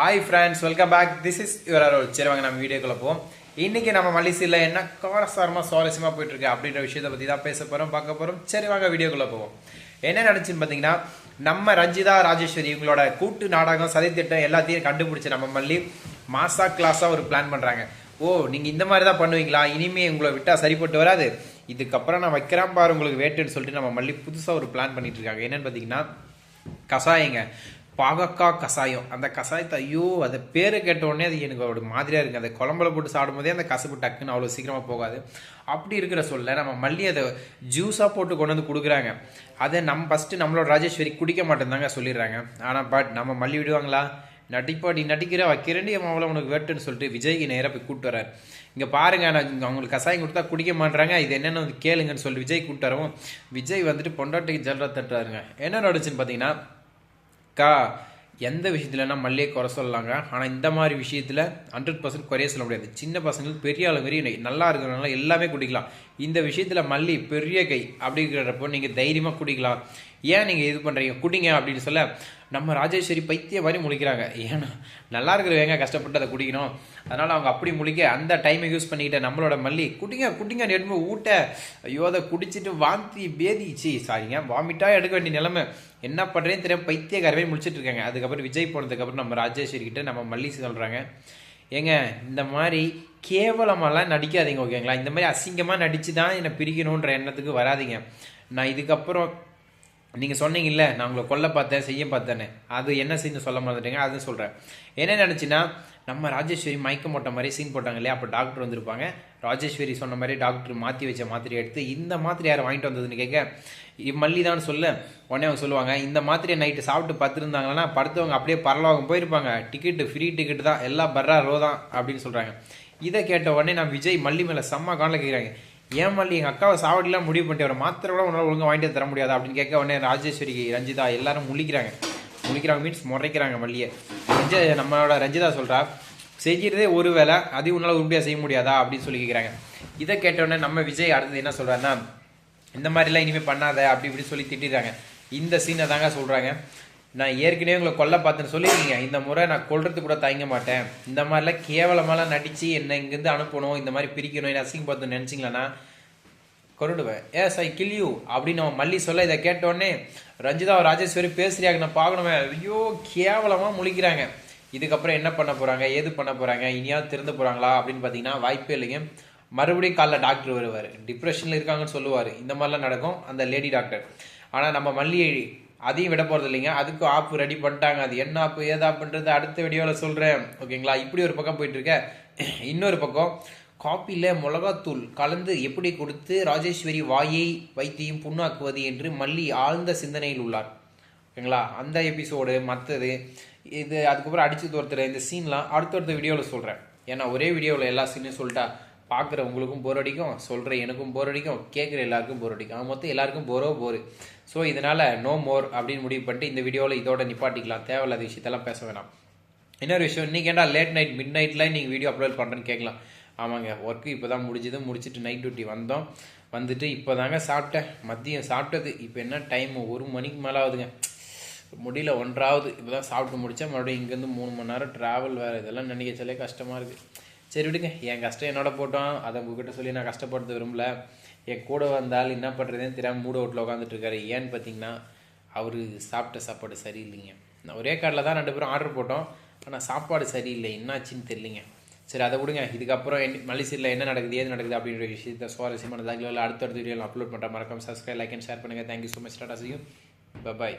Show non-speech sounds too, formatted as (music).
Hi friends welcome back this is your அரோல் சரி வாங்க நம்ம வீடியோக்குள்ள போவோம். இன்னைக்கு நம்ம மலிசியில் என்ன காரசாரமாக சுவாரஸ்யமாக போயிட்டு இருக்கு அப்படின்ற விஷயத்தை பற்றி தான் பேச போகிறோம் பார்க்க போகிறோம் சரி வாங்க வீடியோக்குள்ள போவோம். என்ன நடந்துச்சுன்னு பார்த்தீங்கன்னா நம்ம ரஞ்சிதா ராஜேஸ்வரி இவங்களோட கூட்டு நாடகம் சதித்திட்டம் எல்லாத்தையும் கண்டுபிடிச்ச நம்ம மல்லி மாசா கிளாஸாக ஒரு பிளான் பண்ணுறாங்க ஓ நீங்கள் இந்த மாதிரி தான் பண்ணுவீங்களா? இனிமே உங்களை விட்டால் சரிப்பட்டு வராது. இதுக்கப்புறம் நான் வைக்கிறேன் பாரு உங்களுக்கு வேட்டுன்னு சொல்லிட்டு நம்ம மல்லி புதுசாக ஒரு பிளான் பண்ணிட்டு இருக்காங்க. என்னன்னு பார்த்தீங்கன்னா கசாயங்க. பாகக்காய் கசாயம். அந்த கசாயத்தை ஐயோ அதை பேரை கேட்டோடனே அது எனக்கு ஒரு மாதிரியாக இருக்குது அந்த குழம்புல போட்டு சாப்பிடும்போதே அந்த கசப்பு டக்குன்னு அவ்வளோ சீக்கிரமாக போகாது. அப்படி இருக்கிற சொல்ல நம்ம மல்லி அதை ஜூஸாக போட்டு கொண்டு வந்து கொடுக்குறாங்க. அதை நம்ம ஃபஸ்ட்டு நம்மளோட ராஜேஸ்வரி குடிக்க மாட்டேந்தாங்க சொல்லிடுறாங்க. ஆனால் பட் நம்ம மல்லி விடுவாங்களா? நடிப்பாடி நடிக்கிற வைக்கிறேன்டி அவளை உனக்கு வேட்டுன்னு சொல்லிட்டு விஜய்க்கு நேராக போய் கூப்பிட்டு வரார் இங்கே பாருங்க நான் அவங்களுக்கு கசாயம் கொடுத்தா குடிக்க மாட்றாங்க. இது என்னென்னு வந்து கேளுங்கன்னு சொல்லி விஜய் கூப்பிட்டு வரவும் விஜய் வந்துட்டு பொண்டாட்டிக்கு ஜல்ரா தட்டுறாருங்க என்ன நடந்துச்சுன்னு பார்த்தீங்கன்னா அக்கா எந்த விஷயத்துலனா மல்லியை குறை சொல்லலாங்க ஆனால் இந்த மாதிரி விஷயத்தில் ஹண்ட்ரட் பர்சன்ட் குறைய சொல்ல முடியாது. சின்ன பசங்களுக்கு பெரிய ஆளு வரையும் நல்லா இருக்கிறனால எல்லாமே குடிக்கலாம். இந்த விஷயத்தில் மல்லி பெரிய கை அப்படிங்கிறப்போ நீங்கள் தைரியமாக குடிக்கலாம். ஏன் நீங்கள் இது பண்ணுறீங்க குடிங்க அப்படின்னு சொல்ல நம்ம ராஜேஸ்வரி பைத்திய மாதிரி முழிக்கிறாங்க. ஏன்னா நல்லா இருக்கிறவங்க கஷ்டப்பட்டு அதை குடிக்கணும். அதனால் அவங்க அப்படி முழிக்க அந்த டைமை யூஸ் பண்ணிக்கிட்ட நம்மளோட மல்லி குடிங்க குடிங்க எடுத்து ஊட்ட. ஐயோ அதை குடிச்சிட்டு வாந்தி பேதிச்சு சாரிங்க வாமிட்டாக எடுக்க வேண்டிய நிலைமை. என்ன பண்ணுறேன்னு தெரியாம பைத்தியக்காரவே முடிச்சிட்டு இருக்காங்க. அதுக்கப்புறம் விஜய் போனதுக்கப்புறம் நம்ம ராஜேஸ்வரி கிட்ட நம்ம மல்லி சொல்கிறாங்க ஏங்க இந்த மாதிரி கேவலமாலாம் நடிக்காதீங்க ஓகேங்களா இந்த மாதிரி அசிங்கமாக நடித்து தான் என்னை பிரிக்கணுன்ற எண்ணத்துக்கு வராதீங்க. நான் இதுக்கப்புறம் நீங்கள் சொன்னீங்கல்ல நான் உங்களை கொல்ல பார்த்தேன் செய்ய பார்த்தேன்னு. அது என்ன சீன் சொல்ல மாட்டேங்க அதுவும் சொல்கிறேன் என்ன நினச்சின்னா நம்ம ராஜேஸ்வரி மயக்க போட்ட மாதிரி சீன் போட்டாங்க இல்லையா? அப்போ டாக்டர் வந்திருப்பாங்க. ராஜேஸ்வரி சொன்ன மாதிரி டாக்டர் மாற்றி வச்ச மாத்திரை எடுத்து இந்த மாத்திரை யார் வாங்கிட்டு வந்ததுன்னு கேட்க? இ- மல்லி தான் சொல்ல உடனே அவங்க சொல்லுவாங்க இந்த மாத்திரையை நைட்டு சாப்பிட்டு பார்த்துருந்தாங்கன்னா படுத்தவங்க அப்படியே பரலோகம் போயிருப்பாங்க. டிக்கெட்டு ஃப்ரீ டிக்கெட்டு தான். எல்லாம் பர்ரா ரோ தான். அப்படின்னு சொல்கிறாங்க இதை கேட்ட உடனே நான் விஜய் மல்லி மேலே செம்ம காலில் கேட்குறாங்க ஏன் மல்லி? எங்கள் அக்காவை சாவடிலாம் முடிவு பண்ணிட்டு வர மாத்திரை கூட உன்னால் ஒழுங்காக வாங்கிட்டு தர முடியாது அப்படின்னு கேட்க உடனே ராஜேஸ்வரி ரஞ்சிதா எல்லாரும் முழிக்கிறாங்க. முழிக்கிறாங்க மீன்ஸ் முறைக்கிறாங்க மல்லியை. ரஞ்ச நம்மளோட ரஞ்சிதா சொல்கிறா செஞ்சிருந்தே ஒரு வேலை அதையும் உன்னால் உறுதியாக செய்ய முடியாதா? அப்படின்னு சொல்லி கேட்குறாங்க இதை கேட்டோடனே நம்ம விஜய் அடுத்தது என்ன சொல்கிறாருன்னா இந்த மாதிரிலாம் இனிமேல் பண்ணாத அப்படி இப்படி சொல்லி திட்டிடுறாங்க. இந்த சீனை தாங்க சொல்கிறாங்க நான் ஏற்கனவே உங்களை கொல்ல பார்த்தேன்னு சொல்லியிருக்கீங்க. இந்த முறை நான் கொல்றதுக்கு கூட தயங்க மாட்டேன். இந்த மாதிரிலாம் கேவலமாலாம் நடித்து என்னை இங்கேருந்து அனுப்பணும் இந்த மாதிரி பிரிக்கணும் என்ன அசிங்க பார்த்து நினச்சிங்களேன்னா கொருடுவேன் ஏஸ் ஐ கில் யூ அப்படின்னு அவன் மல்லி சொல்ல இதை கேட்டோடனே ரஞ்சிதா ராஜேஸ்வரி பேசுறியாங்க நான் பார்க்கணுமே. ஐயோ கேவலமாக முழிக்கிறாங்க. இதுக்கப்புறம் என்ன பண்ண போகிறாங்க ஏது பண்ண போகிறாங்க இனியாவது திறந்து போகிறாங்களா அப்படின்னு பார்த்தீங்கன்னா வாய்ப்பே இல்லைங்க. மறுபடியும் காலைல டாக்டர் வருவார். டிப்ரெஷனில் இருக்காங்கன்னு சொல்லுவார். இந்த மாதிரிலாம் நடக்கும். அந்த லேடி டாக்டர் ஆனால் நம்ம மல்லி அதையும் விட போகிறது இல்லைங்க. அதுக்கு ஆப்பு ரெடி பண்ணிட்டாங்க. அது என்ன ஆப்பு ஏது ஆப்புன்றது அடுத்த வீடியோவில் சொல்கிறேன் ஓகேங்களா இப்படி ஒரு பக்கம் போயிட்டுருக்க (clears throat) இன்னொரு பக்கம் காப்பியில் மிளகாத்தூள் கலந்து எப்படி கொடுத்து ராஜேஸ்வரி வாயை வைத்தியம் புண்ணாக்குவது என்று மல்லி ஆழ்ந்த சிந்தனையில் உள்ளார். ஓகேங்களா அந்த எபிசோடு மற்றது இது அதுக்கப்புறம் அடிச்சு தோர்த்துற இந்த சீன்லாம் அடுத்தடுத்த வீடியோவில் சொல்கிறேன் ஏன்னா ஒரே வீடியோவில் எல்லா சீனும் சொல்லிட்டா பார்க்குற உங்களுக்கும் போர் அடிக்கும் சொல்கிற எனக்கும் போர் அடிக்கும் கேட்குற எல்லாருக்கும் போர் அடிக்கும். அவன் மொத்தம் எல்லாருக்கும் போரோ போர் ஸோ இதனால் நோ மோர் அப்படின்னு முடிவு பண்ணிட்டு இந்த வீடியோவில் இதோட நிப்பாட்டிக்கலாம். தேவையில்லாத விஷயத்தெல்லாம் பேச வேணாம். இன்னொரு விஷயம் இன்றைக்கி ஏன்டா லேட் நைட் மிட் நைட்டில் நீங்கள் வீடியோ அப்லோட் பண்ணுறேன்னு கேட்கலாம் ஆமாங்க ஒர்க்கு இப்போ தான் முடிஞ்சது முடிச்சுட்டு நைட் டியூட்டி வந்தோம். வந்துட்டு இப்போ தாங்க சாப்பிட்டேன். மதியம் சாப்பிட்டது. இப்போ என்ன டைம் ஒரு மணிக்கு மேலே ஆகுதுங்க முடியல ஒன்றாவது. இப்போ தான் சாப்பிட்டு முடித்தேன் மறுபடியும் இங்கேருந்து மூணு மணி நேரம் ட்ராவல் வேறு. இதெல்லாம் நினைக்கச்சாலே கஷ்டமாக இருக்குது சரி விடுங்க என் கஷ்டம் என்னோட போட்டோம். அதை உங்ககிட்ட சொல்லி நான் கஷ்டப்படுத்த விரும்பல. என் கூட வந்தால் என்ன பண்ணுறதுன்னு தெரியாமல் மூட ஓட்டில் உட்காந்துட்டு இருக்காரு. ஏன்னு பார்த்தீங்கன்னா அவர் சாப்பிட்ட சாப்பாடு சரியில்லைங்க. நான் ஒரே கார்டில் தான் ரெண்டு பேரும் ஆர்டர் போட்டோம். ஆனால் சாப்பாடு சரியில்லை. என்னாச்சுன்னு தெரியலிங்க. சரி அதை விடுங்க. இதுக்கப்புறம் என் மலேசியில் என்ன நடக்குது ஏது நடக்குது அப்படின்ற விஷயத்த சுவாரஸ்யமான தகவல் அடுத்த வீடியோவில் அப்லோட் பண்ணுற மறக்காம சப்ஸ்கிரைப் லைக் அண்ட் ஷேர் பண்ணுங்கள் thank you so much tata சியும் bye